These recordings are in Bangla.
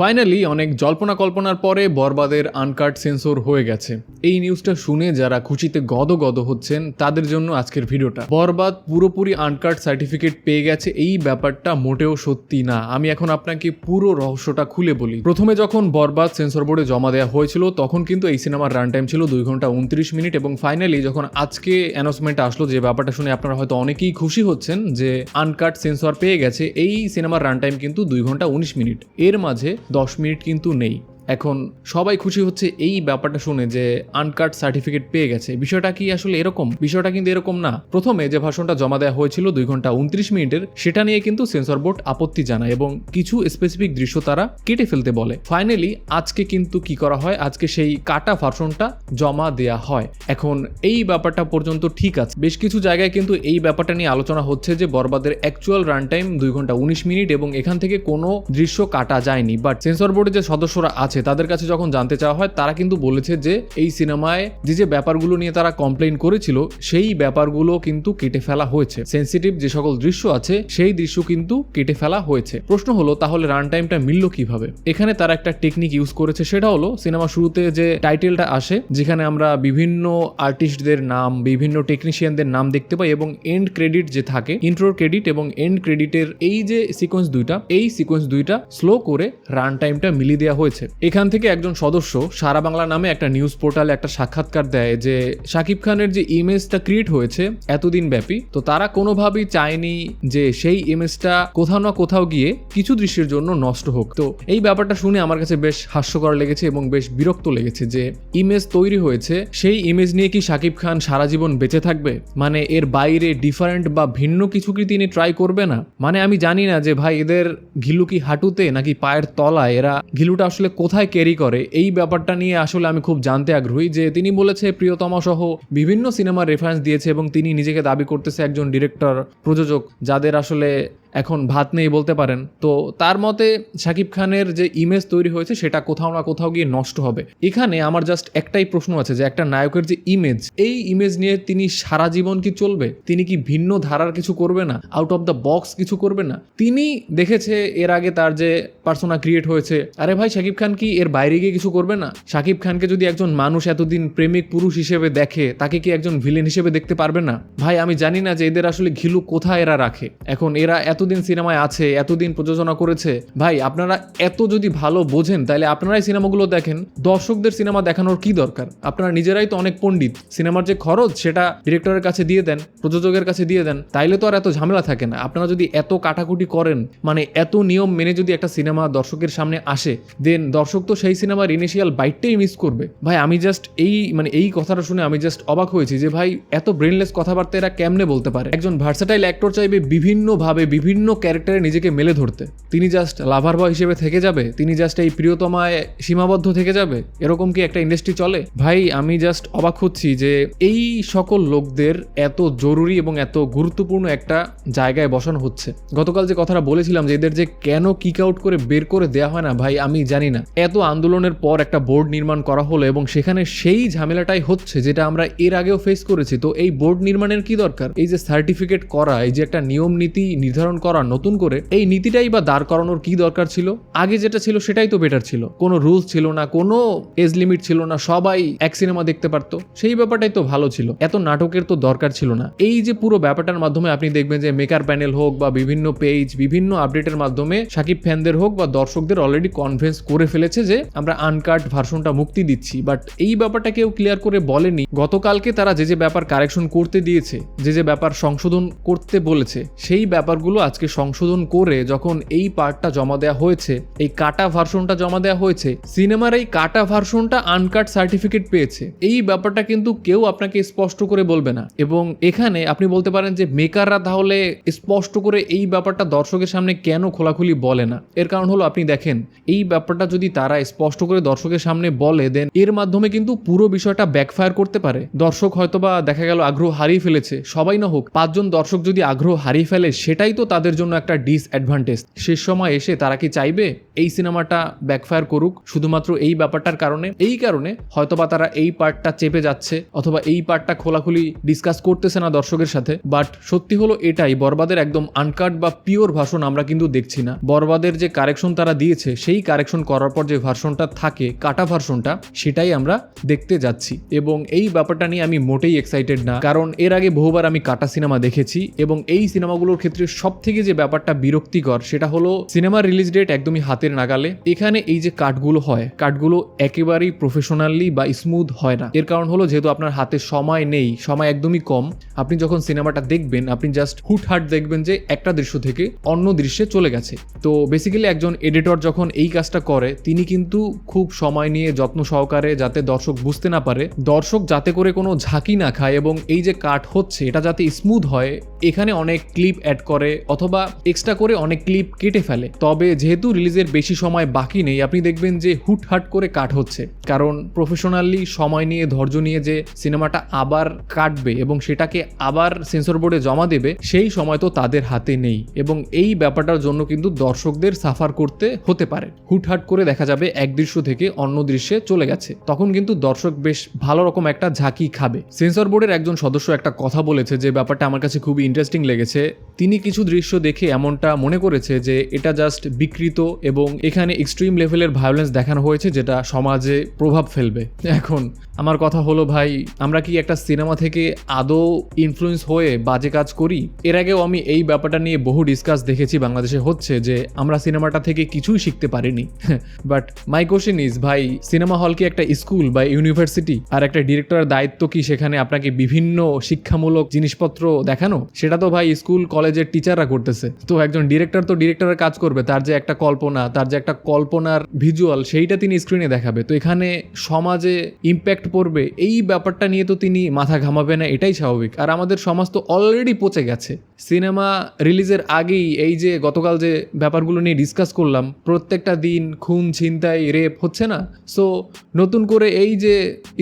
ফাইনালি অনেক জল্পনা কল্পনার পরে বরবাদের আনকাট সেন্সর হয়ে গেছে। এই নিউজটা শুনে যারা খুশিতে গদ গদ হচ্ছেন, তাদের জন্য আজকের ভিডিওটা। বরবাদ পুরোপুরি আনকাট সার্টিফিকেট পেয়ে গেছে, এই ব্যাপারটা মোটেও সত্যি না। আমি এখন আপনাকে পুরো রহস্যটা খুলে বলি। প্রথমে যখন বরবাদ সেন্সর বোর্ডে জমা দেওয়া হয়েছিল, তখন কিন্তু এই সিনেমার রান টাইম ছিল দুই ঘণ্টা উনত্রিশ মিনিট এবং ফাইনালি যখন আজকে অ্যানাউন্সমেন্ট আসলো, যে ব্যাপারটা শুনে আপনারা হয়তো অনেকেই খুশি হচ্ছেন, যে আনকাট সেন্সর পেয়ে গেছে, এই সিনেমার রান টাইম কিন্তু দুই ঘণ্টা উনিশ মিনিট। এর মাঝে দশ মিনিট কিন্তু নেই। এখন সবাই খুশি হচ্ছে এই ব্যাপারটা শুনে যে আনকাট সার্টিফিকেট পেয়ে গেছে। বিষয়টা কি আসলে এরকম? বিষয়টা কিন্তু এরকম না। প্রথমে যে ভাষণটা জমা দেওয়া হয়েছিল দুই ঘণ্টা উনত্রিশ মিনিটের, সেটা নিয়ে কিন্তু সেন্সর বোর্ড আপত্তি জানায় এবং কিছু স্পেসিফিক দৃশ্য তারা কেটে ফেলতে বলে। ফাইনালি আজকে কিন্তু কি করা হয়? আজকে সেই কাটা ভার্সনটা জমা দেয়া হয়। এখন এই ব্যাপারটা পর্যন্ত ঠিক আছে। বেশ কিছু জায়গায় কিন্তু এই ব্যাপারটা নিয়ে আলোচনা হচ্ছে যে বরবাদের অ্যাকচুয়াল রান টাইম দুই ঘণ্টা উনিশ মিনিট এবং এখান থেকে কোনো দৃশ্য কাটা যায়নি। বাট সেন্সর বোর্ডের যে সদস্যরা আছে তাদের কাছে যখন জানতে চাওয়া হয়, তারা কিন্তু বলেছে যে এই সিনেমায় যে যে ব্যাপারগুলো নিয়ে তারা কমপ্লেন করেছিল, সেই ব্যাপারগুলো কিন্তু কেটে ফেলা হয়েছে। সেন্সিটিভ যে সকল দৃশ্য আছে, সেই দৃশ্য কিন্তু কেটে ফেলা হয়েছে। প্রশ্ন হলো, তাহলে রান টাইমটা মিলল কীভাবে? এখানে তারা একটা টেকনিক ইউজ করেছে, সেটা হলো সিনেমা শুরুতে যে টাইটেলটা আসে, যেখানে আমরা বিভিন্ন আর্টিস্টদের নাম, বিভিন্ন টেকনিশিয়ানদের নাম দেখতে পাই এবং এন্ড ক্রেডিট যে থাকে ইন্ট্রোর ক্রেডিট এবং এন্ড ক্রেডিটের এই যে সিকোয়েন্স দুইটা, এই সিকোয়েন্স দুইটা স্লো করে রান টাইমটা মিলিয়ে দেওয়া হয়েছে। এখান থেকে একজন সদস্য সারা বাংলা নামে একটা নিউজ পোর্টালে একটা সাক্ষাৎকার দেয় যে শাকিব খানের যে ইমেজটা ক্রিয়েট হয়েছে এতদিন ব্যাপী, তো তারা কোনোভাবেই চায়নি যে সেই ইমেজটা কোথাও না কোথাও গিয়ে কিছু দৃশ্যের জন্য নষ্ট হোক। তো এই ব্যাপারটা শুনে আমার কাছে বেশ হাস্যকর লেগেছে এবং বেশ বিরক্ত লেগেছে যে ইমেজ তৈরি হয়েছে, সেই ইমেজ নিয়ে কি শাকিব খান সারা জীবন বেঁচে থাকবে? মানে এর বাইরে ডিফারেন্ট বা ভিন্ন কিছু কি তিনি ট্রাই করবে না? মানে আমি জানি না যে ভাই এদের ঘিলু কি হাঁটুতে নাকি পায়ের তলায়? এরা ঘিলুটা আসলে কোথায় ক্যারি করে, এই ব্যাপারটা নিয়ে আসলে আমি খুব জানতে আগ্রহী যে তিনি বলেছে প্রিয়তমা সহ বিভিন্ন সিনেমার রেফারেন্স দিয়েছে এবং তিনি নিজেকে দাবি করতেছে একজন ডিরেক্টর প্রযোজক, যাদের আসলে এখন ভাত নেই বলতে পারেন। তো তার মতে শাকিব খানের যে ইমেজ তৈরি হয়েছে, সেটা কোথাও না কোথাও গিয়ে নষ্ট হবে। এখানে আমার জাস্ট একটাই প্রশ্ন আছে যে, একটা নায়কের যে ইমেজ এই ইমেজ নিয়ে তিনি সারা জীবন কি চলবে? তিনি কি ভিন্ন ধারার কিছু করবে না? আউট অফ দ্য বক্স কিছু করবে না? তিনি দেখেছে এর আগে তার যে পার্সোনা ক্রিয়েট হয়েছে, আরে ভাই শাকিব খান কি এর বাইরে গিয়ে কিছু করবে না? শাকিব খানকে যদি একজন মানুষ এতদিন প্রেমিক পুরুষ হিসেবে দেখে, তাকে কি একজন ভিলেন হিসেবে দেখতে পারবে না? ভাই, আমি জানি না যে এদের আসলে ঘিলু কোথায় এরা রাখে। এখন এরা এতদিন সিনেমায় আছে, এতদিন প্রযোজনা করেছে। ভাই, আপনারা এত যদি ভালো বোঝেন তাহলে আপনারাই সিনেমাগুলো দেখেন। দর্শকদের সিনেমা দেখানোর কি দরকার? আপনারা নিজেরাই তো অনেক পণ্ডিত। সিনেমার যে খরচ, সেটা ডিরেক্টরের কাছে দিয়ে দেন, প্রযোজকের কাছে দিয়ে দেন, তাইলে তো আর এত ঝামেলা থাকে না। আপনারা যদি এত কাটাকুটি করেন মানে এত নিয়ম মেনে যদি একটা সিনেমা দর্শকের সামনে আসে, দেন দর্শক তো সেই সিনেমার ইনিশিয়াল বাইটটাই মিস করবে। ভাই, আমি জাস্ট এই মানে এই কথাটা শুনে আমি জাস্ট অবাক হয়েছি যে, ভাই, এত ব্রেনলেস কথাবার্তা এরা কেমনে বলতে পারে? একজন ভার্সাটাইল অ্যাক্টর চাইবে বিভিন্নভাবে বিভিন্ন ক্যারেক্টারে নিজেকে মেলে ধরতে। তিনি জাস্ট লাভার বয় হিসেবে থেকে যাবে, তিনি জাস্ট এই প্রিয়তমায় সীমাবদ্ধ থেকে যাবে, এরকম কি একটা ইন্ডাস্ট্রি চলে? ভাই, আমি জাস্ট অবাক হচ্ছি যে এই সকল লোকদের এত জরুরি এবং এত গুরুত্বপূর্ণ একটা জায়গায় বসানো হচ্ছে। গতকাল যে কথাটা বলেছিলাম যে এদের যে কেন কিক আউট করে বের করে দেওয়া হয় না, ভাই, আমি জানি না। এত আন্দোলনের পর একটা বোর্ড নির্মাণ করা হলো এবং সেখানে সেই ঝামেলাটাই হচ্ছে যেটা আমরা এর আগেও ফেস করেছি। তো এই বোর্ড নির্মাণের কি দরকার? এই যে সার্টিফিকেট করা, এই যে একটা নিয়ম নীতি নির্ধারণ করা নতুন করে এই নীতিটাই বা দাঁড় করানোর কি দরকার ছিল? আগে যেটা ছিল সেটাই তো বেটার ছিল। কোনো রুলস ছিল না, কোনো এজ লিমিট ছিল না, সবাই এক সিনেমা দেখতে পারতো। সেই ব্যাপারটাই তো ভালো ছিল। এত নাটকের তো দরকার ছিল না। এই যে পুরো ব্যাপারটার মাধ্যমে আপনি দেখবেন যে মেকার প্যানেল হোক বা বিভিন্ন পেজ বিভিন্ন আপডেটের মাধ্যমে সাকিব ফ্যানদের হোক বা দর্শকদের অলরেডি কনভিন্স করে ফেলেছে যে আমরা আনকাট ভার্সনটা মুক্তি দিচ্ছি। বাট এই ব্যাপারটা কেউ ক্লিয়ার করে বলেনি। গতকালকে তারা যে যে ব্যাপার কারেকশন করতে দিয়েছে, যে যে ব্যাপার সংশোধন করতে বলেছে, সেই ব্যাপারগুলো আজকে সংশোধন করে যখন এই পার্টটা জমা দেওয়া হয়েছে, এই কাটা ভার্সনটা জমা দেওয়া হয়েছে, সিনেমার এই কাটা ভার্সনটা আনকাট সার্টিফিকেট পেয়েছে। এই ব্যাপারটা কিন্তু কেউ আপনাকে স্পষ্ট করে বলবে না। এবং এখানে আপনি বলতে পারেন যে মেকাররা তাহলে স্পষ্ট করে এই ব্যাপারটা দর্শকের সামনে কেন খোলাখুলি বলে না? এর কারণ হলো আপনি দেখেন, এই ব্যাপারটা যদি তারা স্পষ্ট করে দর্শকের সামনে বলে দেন এর মাধ্যমে কিন্তু পুরো বিষয়টা ব্যাকফায়ার করতে পারে। দর্শক হয়তোবা দেখা গেল আগ্রহ হারিয়ে ফেলেছে, সবাই না হোক, পাঁচজন দর্শক যদি আগ্রহ হারিয়ে ফেলে, সেটাই তো তাদের জন্য একটা ডিসঅ্যাডভান্টেজ শেষ সময় এসে তারা কি চাইবে? এই সিনেমাটা ব্যাকফায়ার করুক। শুধুমাত্র এই ব্যাপারটার কারণে, এই কারণে হয়তোবা তারা এই পার্টটা চেপে যাচ্ছে, অথবা এই পার্টটা খোলাখুলি ডিসকাস করতেছে না দর্শকের সাথে। বাট সত্যি হলো এটাই, বরবাদের একদম আনকাট বা পিওর ভাষণ আমরা কিন্তু দেখছি না। বরবাদের যে কারেকশন তারা দিয়েছে, সেই কারেকশন করার পর যে ভার্সনটা থাকে, কাটা ভার্সনটা সেটাই আমরা দেখতে যাচ্ছি। এবং এই ব্যাপারটা নিয়ে আমি মোটেই এক্সাইটেড না। কারণ এর আগে বহুবার আমি কাটা সিনেমা দেখেছি এবং এই সিনেমাগুলোর ক্ষেত্রে সব থেকে যে ব্যাপারটা বিরক্তিকর সেটা হলো সিনেমার রিলিজ ডেট একদমই হাতের নাগালে। এখানে এই যে কাটগুলো হয়, কাটগুলো একেবারেই প্রফেশনালি বা স্মুথ হয় না। এর কারণ হলো যেহেতু আপনার হাতে সময় নেই, সময় একদমই কম, আপনি যখন সিনেমাটা দেখবেন, আপনি জাস্ট হুট হুটহাট দেখবেন যে একটা দৃশ্য থেকে অন্য দৃশ্যে চলে গেছে। তো বেসিক্যালি একজন এডিটর যখন এই কাজটা করে, তিনি কিন্তু খুব সময় নিয়ে যত্ন সহকারে যাতে দর্শক বুঝতে না পারে, দর্শক যাতে করে কোনো ঝাঁকি না খায় এবং এই যে কাট হচ্ছে, এটা যাতে স্মুথ হয় এখানে অনেক ক্লিপ অ্যাড করে অথবা এক্সট্রা করে অনেক ক্লিপ কেটে ফেলে। তবে যেহেতু রিলিজের বেশি সময় বাকি নেই, আপনি দেখবেন যে হুটহাট করে কাট হচ্ছে। কারণ প্রফেশনালি সময় নিয়ে, ধৈর্য নিয়ে যে সিনেমাটা আবার কাটবে এবং সেটাকে আবার সেন্সর বোর্ডে জমা দেবে, সেই সময় তো তাদের হাতে নেই। এবং এই ব্যাপারটার জন্য কিন্তু দর্শকদের সাফার করতে হতে পারে। হুটহাট করে দেখা যাবে এক দৃশ্য থেকে অন্য দৃশ্যে চলে গেছে। তখন কিন্তু দর্শক বেশ ভালো রকম একটা ঝাঁকি খাবে। সেন্সর বোর্ডের একজন সদস্য একটা কথা বলেছে যে, ব্যাপারটা আমার কাছে খুবই ইন্টারেস্টিং লেগেছে। তিনি কিছু দৃশ্য দেখে এমনটা মনে করেছে যে এটা জাস্ট বিকৃত এবং এখানে এক্সট্রিম লেভেলের ভায়োলেন্স দেখানো হয়েছে যেটা সমাজে প্রভাব ফেলবে। এখন আমার কথা হলো ভাই, আমরা কি একটা সিনেমা থেকে আদৌ ইনফ্লুয়েন্স হয়ে বাজে কাজ করি? এর আগেও আমি এই ব্যাপারটা নিয়ে বহু ডিসকাস দেখেছি, বাংলাদেশে হচ্ছে যে আমরা সিনেমাটা থেকে কিছুই শিখতে পারিনি। বাট মাই কোশ্চেন ইজ ভাই সিনেমা হল কি একটা স্কুল বা ইউনিভার্সিটি আর একটা ডিরেক্টরের দায়িত্ব কি সেখানে আপনাকে বিভিন্ন শিক্ষামূলক জিনিসপত্র দেখানো? সেটা তো ভাই স্কুল, কলেজের টিচাররা করতেছে। তো একজন ডিরেক্টর তো ডিরেক্টরের কাজ করবে, তার যে একটা কল্পনা, তার যে একটা কল্পনার ভিজুয়াল সেইটা তিনি স্ক্রিনে দেখাবে। তো এখানে সমাজে ইম্প্যাক্ট পড়বে, এই ব্যাপারটা নিয়ে তো তিনি মাথা ঘামাবে না, এটাই স্বাভাবিক। আর আমাদের সমাজ তো অলরেডি পচে গেছে। সিনেমা রিলিজের আগেই এই যে গতকাল যে ব্যাপারগুলো নিয়ে ডিসকাস করলাম, প্রত্যেকটা দিন খুন, ছিনতাই, রেপ হচ্ছে না? সো নতুন করে এই যে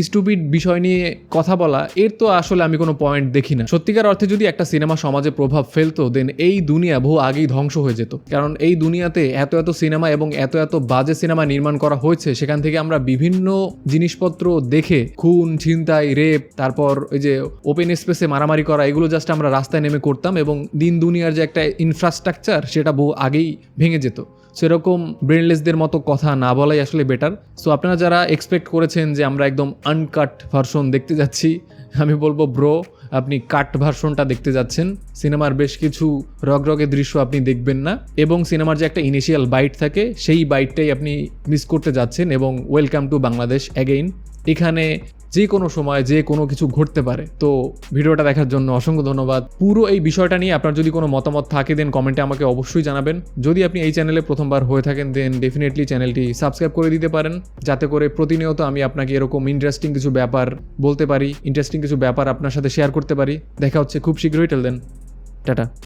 স্টুপিড বিষয় নিয়ে কথা বলা, এর তো আসলে আমি কোনো পয়েন্ট দেখি না। সত্যিকার অর্থে যদি একটা সিনেমা সমাজে প্রভাব ফেলতো দেন এই দুনিয়া বহু আগেই ধ্বংস হয়ে যেত। কারণ এই দুনিয়াতে এত এত সিনেমা এবং এত এত বাজে সিনেমা নির্মাণ করা হয়েছে, সেখান থেকে আমরা বিভিন্ন জিনিসপত্র দেখে খুন, ছিনতাই, রেপ, তারপর ওই যে ওপেন স্পেসে মারামারি করা, এগুলো জাস্ট আমরা রাস্তায় নেমে করতাম এবং দিন দুনিয়ার যে একটা ইনফ্রাস্ট্রাকচার সেটা বহু আগেই ভেঙে যেত। সেরকম ব্রেনলেসদের মতো কথা না বলাই আসলে বেটার সো আপনারা যারা এক্সপেক্ট করেছেন যে আমরা একদম আনকাট ভার্সন দেখতে যাচ্ছি, আমি বলব ব্রো আপনি কাট ভার্সনটা দেখতে যাচ্ছেন। সিনেমার বেশ কিছু রগরগে দৃশ্য আপনি দেখবেন না। এবং সিনেমার যে একটা ইনিশিয়াল বাইট থাকে, সেই বাইটটাই আপনি মিস করতে যাচ্ছেন এবং ওয়েলকাম টু বাংলাদেশ অ্যাগেইন এখানে যে কোনো সময় যে কোনো কিছু ঘটতে পারে। তো ভিডিওটা দেখার জন্য অসংখ্য ধন্যবাদ। পুরো এই বিষয়টা নিয়ে আপনার যদি কোনো মতামত থাকে দেন কমেন্টে আমাকে অবশ্যই জানাবেন। যদি আপনি এই চ্যানেলে প্রথমবার হয়ে থাকেন দেন ডেফিনেটলি চ্যানেলটি সাবস্ক্রাইব করে দিতে পারেন। যাতে করে প্রতিনিয়ত আমি আপনাকে এরকম ইন্টারেস্টিং কিছু ব্যাপার বলতে পারি ইন্টারেস্টিং কিছু ব্যাপার আপনার সাথে শেয়ার করতে পারি। দেখা হচ্ছে খুব শীঘ্রই। Till then ta ta.